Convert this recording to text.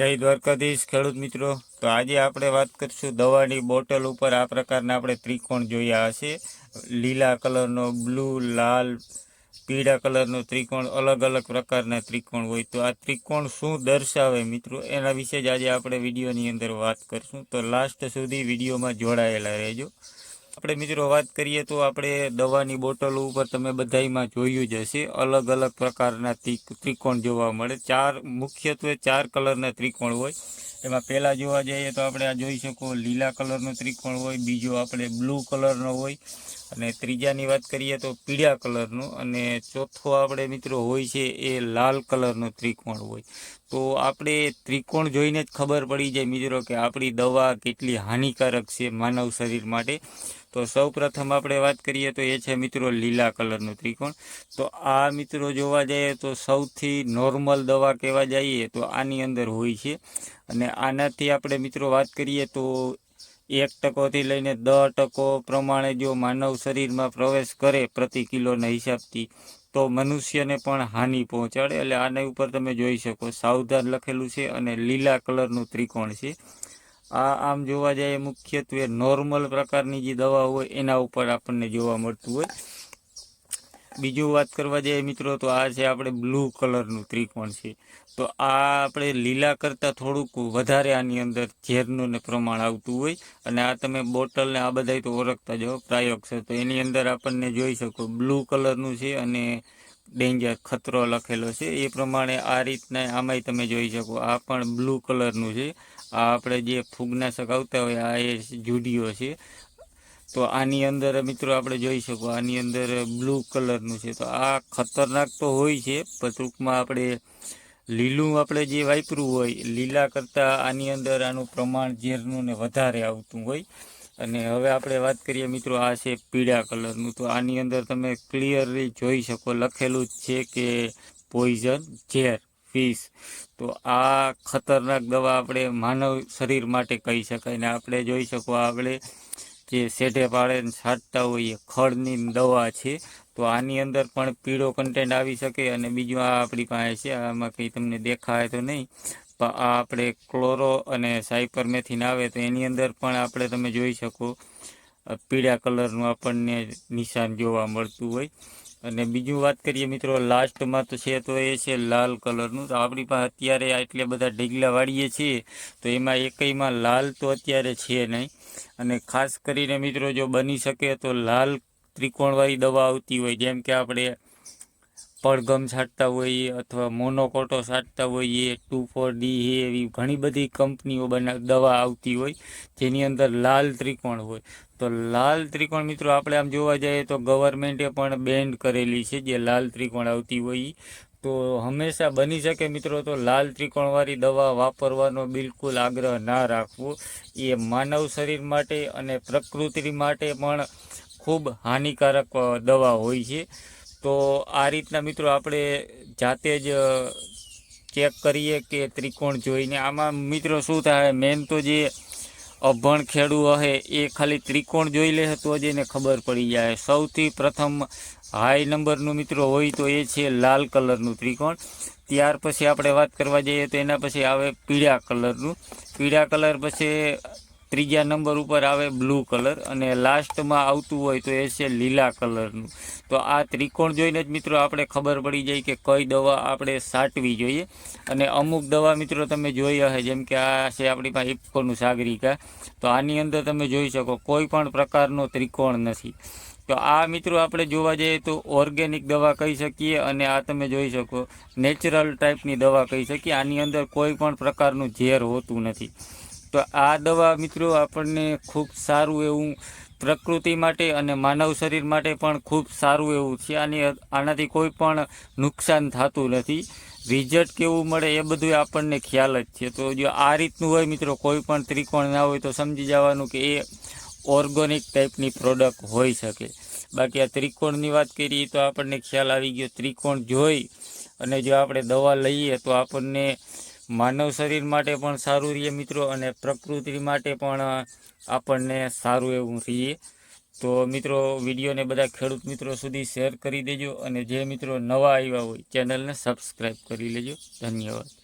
જય દ્વારકાધીશ ખેડૂત મિત્રો. તો આજે આપણે વાત કરીશું દવાની બોટલ ઉપર આ પ્રકારના આપણે ત્રિકોણ જોયા હશે. લીલા કલરનો, બ્લુ, લાલ, પીળા કલરનો ત્રિકોણ, અલગ અલગ પ્રકારના ત્રિકોણ હોય. તો આ ત્રિકોણ શું દર્શાવે મિત્રો? એના વિશે જ આજે આપણે વિડીયોની અંદર વાત કરીશું. તો લાસ્ટ સુધી વિડીયોમાં જોડાયેલા રહેજો. આપણે મિત્રો વાત કરીએ તો આપણે દવાની બોટલો ઉપર તમે બધાયમાં જોયું જ હશે. અલગ અલગ પ્રકારના ત્રિ- ત્રિકોણ જોવા મળે. ચાર, મુખ્યત્વે ચાર કલરના ત્રિકોણ હોય. એમાં પહેલાં જોવા જઈએ તો આપણે આ જોઈ શકો, લીલા કલરનો ત્રિકોણ હોય. બીજો આપણે બ્લુ કલરનો હોય. અને ત્રીજાની વાત કરીએ તો પીળા કલરનો અને ચોથો આપણે મિત્રો હોય છે એ લાલ કલરનો ત્રિકોણ હોય. તો આપણે ત્રિકોણ જોઈને જ ખબર પડી જાય મિત્રો કે આપણી દવા કેટલી હાનિકારક છે માનવ શરીર માટે. તો સૌપ્રથમ આપણે વાત કરીએ તો એ છે મિત્રો લીલા કલરનું ત્રિકોણ. તો આ મિત્રો જોવા જઈએ તો સૌથી નોર્મલ દવા કહેવા જઈએ તો આની અંદર હોય છે. અને આનાથી આપણે મિત્રો વાત કરીએ તો એક ટકોથી લઈને દસ ટકો પ્રમાણે જો માનવ શરીરમાં પ્રવેશ કરે પ્રતિ કિલોના હિસાબથી, તો મનુષ્યને પણ હાનિ પહોંચાડે. એટલે આના ઉપર તમે જોઈ શકો, સાવધાન લખેલું છે અને લીલા કલરનું ત્રિકોણ છે. આ આમ જોવા જઈએ મુખ્યત્વે નોર્મલ પ્રકારની જે દવા હોય એના ઉપર આપણને જોવા મળતું હોય. બીજું વાત કરવા જઈએ મિત્રો, તો આ છે આપણે બ્લુ કલરનું ત્રિકોણ છે. તો આ આપણે લીલા કરતાં થોડુંક વધારે આની અંદર ઝેરનું ને પ્રમાણ આવતું હોય. અને આ તમે બોટલને આ બધાય તો ઓળખતા જાઓ પ્રાયોગ છે તો એની અંદર આપણને જોઈ શકો બ્લુ કલરનું છે અને ડેન્જર ખતરો લખેલો છે. એ પ્રમાણે આ રીતના આમાંય તમે જોઈ શકો, આ પણ બ્લુ કલરનું છે. આ આપણે જે ફૂગનાશક આવતા હોય, આ એ જુડીઓ છે. તો આની અંદર મિત્રો આપણે જોઈ શકો, આની અંદર બ્લુ કલરનું છે. તો આ ખતરનાક તો હોય છે, પણ ટૂંકમાં આપણે લીલું આપણે જે વાપર્યું હોય, લીલા કરતાં આની અંદર આનું પ્રમાણ ઝેરનું ને વધારે આવતું હોય. અને હવે આપણે વાત કરીએ મિત્રો, આ છે પીળા કલરનું તો આની અંદર તમે ક્લિયરલી જોઈ શકો, લખેલું જ છે કે પોઈઝન ઝેર ફિશ તો આ ખતરનાક દવા આપણે માનવ શરીર માટે કહી શકાય. ને આપણે જોઈ શકો આપણે જે શેઢે પાડે છાંટતા હોઈએ ખડની દવા છે, તો આની અંદર પણ પીળો કન્ટેન્ટ આવી શકે અને બીજું આ આપણી પાસે છે, આમાં કંઈ તમને દેખાય તો નહીં, પણ આ આપણે ક્લોરો અને સાયપરમેથિન આવે તો એની અંદર પણ આપણે તમે જોઈ શકો પીળા કલરનું આપણને નિશાન જોવા મળતું હોય. અને બીજું વાત કરીએ મિત્રો, લાસ્ટમાં તો છે તો એ છે લાલ કલરનું. તો આપણી પાસે અત્યારે એટલે બધા ઢીગલા વાળીએ છીએ, તો એમાં એકઈમાં લાલ તો અત્યારે છે નહીં. અને ખાસ કરીને મિત્રો, જો બની શકે તો લાલ ત્રિકોણવાળી દવા આવતી હોય, જેમ કે આપણે પડગમ છાંટતા હોઈએ અથવા મોનોકોટો છાંટતા હોઈએ, ટુ ફોર ડી એવી ઘણી બધી કંપનીઓ બના, દવા આવતી હોય, જેની અંદર લાલ ત્રિકોણ હોય. તો લાલ ત્રિકોણ મિત્રો આપણે આમ જોવા જઈએ તો ગવર્મેન્ટે પણ બેન્ડ કરેલી છે, જે લાલ ત્રિકોણ આવતી હોય. તો હંમેશા બની શકે મિત્રો તો લાલ ત્રિકોણવાળી દવા વાપરવાનો બિલકુલ આગ્રહ ના રાખવો. એ માનવ શરીર માટે અને પ્રકૃતિ માટે પણ ખૂબ હાનિકારક દવા હોય છે. તો આ રીતના મિત્રો આપણે જાતે જ ચેક કરીએ કે ત્રિકોણ જોઈને આમાં મિત્રો શું થાય? મેન તો જે અભણ ખેડૂ હે એ ખાલી ત્રિકોણ જોઈ લે તો જ એને ખબર પડી જાય. સૌથી પ્રથમ હાઈ નંબરનું મિત્રો હોય તો એ છે લાલ કલરનું ત્રિકોણ. ત્યાર પછી આપણે વાત કરવા જઈએ તો એના પછી આવે પીળા કલરનું. પીળા કલર પછી ત્રીજા નંબર ઉપર આવે બ્લુ કલર અને લાસ્ટમાં આવતું હોય તો એ છે લીલા કલરનું. તો આ ત્રિકોણ જોઈને જ મિત્રો આપણે ખબર પડી જાય કે કઈ દવા આપણે સાટવી જોઈએ. અને અમુક દવા મિત્રો તમે જોઈ હશે, જેમ કે આ છે આપણી પાસે ઇફકોનું સાગરિકા. તો આની અંદર તમે જોઈ શકો કોઈ પણ પ્રકારનો ત્રિકોણ નથી. તો આ મિત્રો આપણે જોવા જઈએ તો ઓર્ગેનિક દવા કહી શકીએ અને આ તમે જોઈ શકો નેચરલ ટાઈપની દવા કહી શકીએ. આની અંદર કોઈ પણ પ્રકારનું ઝેર હોતું નથી. તો આ દવા મિત્રો આપણને ખૂબ સારું એવું પ્રકૃતિ માટે અને માનવ શરીર માટે પણ ખૂબ સારું એવું છે. આની આનાથી કોઈ પણ નુકસાન થતું નથી. રિઝલ્ટ કેવું મળે એ બધું આપણને ખ્યાલ જ છે. તો જો આ રીતનું હોય મિત્રો, કોઈ પણ ત્રિકોણ ના હોય તો સમજી જવાનું કે એ ઓર્ગોનિક ટાઈપની પ્રોડક્ટ હોઈ શકે. બાકી આ ત્રિકોણની વાત કરીએ તો આપણને ખ્યાલ આવી ગયો. ત્રિકોણ જોઈ અને જો આપણે દવા લઈએ તો આપણને માનવ શરીર માટે પણ સારું રહે મિત્રો અને પ્રકૃતિ માટે પણ આપણને સારું એવું રહીએ. તો મિત્રો, વિડીયોને બધા ખેડૂત મિત્રો સુધી શેર કરી દેજો અને જે મિત્રો નવા આવ્યા હોય ચેનલને સબસ્ક્રાઈબ કરી લેજો. ધન્યવાદ.